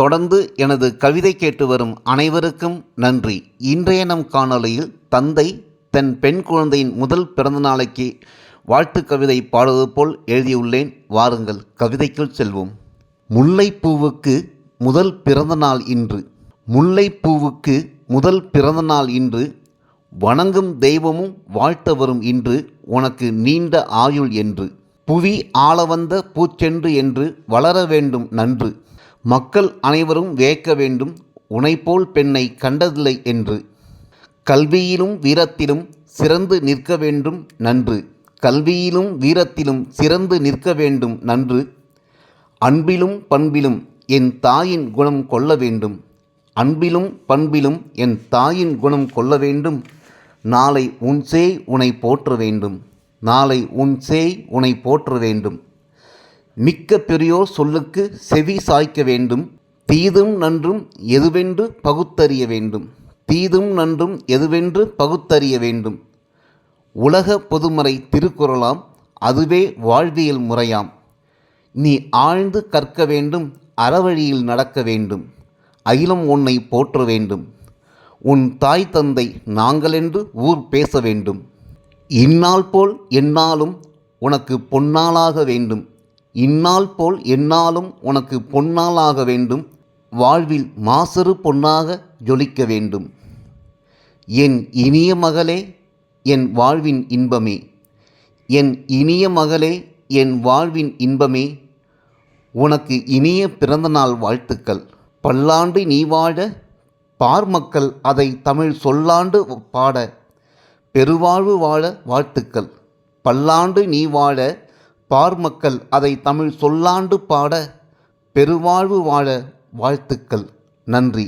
தொடர்ந்து எனது கவிதை கேட்டு வரும் அனைவருக்கும் நன்றி. இன்றைய நம் காணொலியில் தந்தை தன் பெண் குழந்தையின் முதல் பிறந்தநாளைக்கு வாழ்த்து கவிதை பாடுவது போல் எழுதியுள்ளேன். வாருங்கள் கவிதைக்குள் செல்வோம். முல்லைப்பூவுக்கு முதல் பிறந்தநாள் இன்று. முல்லைப்பூவுக்கு முதல் பிறந்தநாள் இன்று. வணங்கும் தெய்வமும் வாழ்த்த வரும் இன்று. உனக்கு நீண்ட ஆயுள் என்று. புவி ஆள வந்த பூச்சென்று என்று வளர வேண்டும் நன்று. மக்கள் அனைவரும் வியக்க வேண்டும் உனைப்போல் பெண்ணை கண்டதில்லை என்று. கல்வியிலும் வீரத்திலும் சிறந்து நிற்க வேண்டும் நன்று. கல்வியிலும் வீரத்திலும் சிறந்து நிற்க வேண்டும் நன்று. அன்பிலும் பண்பிலும் என் தாயின் குணம் கொள்ள வேண்டும். அன்பிலும் பண்பிலும் என் தாயின் குணம் கொள்ள வேண்டும். நாளை உன் சேய் உனை போற்ற வேண்டும். நாளை உன் சேய் உனை போற்ற வேண்டும். மிக்க பெரியோர் சொல்லுக்கு செவி சாய்க்க வேண்டும். தீதும் நன்றும் எதுவென்று பகுத்தறிய வேண்டும். தீதும் நன்றும் எதுவென்று பகுத்தறிய வேண்டும். உலக பொதுமறை திருக்குறளாம் அதுவே வாழ்வியல் முறையாம். நீ ஆழ்ந்து கற்க வேண்டும் அறவழியில் நடக்க வேண்டும். அகிலம் உன்னை போற்ற வேண்டும். உன் தாய் தந்தை நாங்களென்று ஊர் பேச வேண்டும். இந்நாள் போல் எந்நாளும் உனக்கு பொன்னாளாக வேண்டும். இந்நாள் போல் எந்நாளும் உனக்கு பொன்னாளாக வேண்டும் வாழ்வில் மாசறு பொன்னாக ஜொலிக்க வேண்டும். என் இனிய மகளே என் வாழ்வின் இன்பமே. என் இனிய மகளே என் வாழ்வின் இன்பமே. உனக்கு இனிய பிறந்தநாள் வாழ்த்துக்கள். பல்லாண்டு நீ வாழ பார் மக்கள் அதை தமிழ் சொல்லாண்டு பாட. பெருவாழ்வு வாழ வாழ்த்துக்கள். பல்லாண்டு நீ வாழ பார் மக்கள் அதை தமிழ் சொல்லாண்டு பாட பெருவாழ்வு வாழ வாழ்த்துக்கள். நன்றி.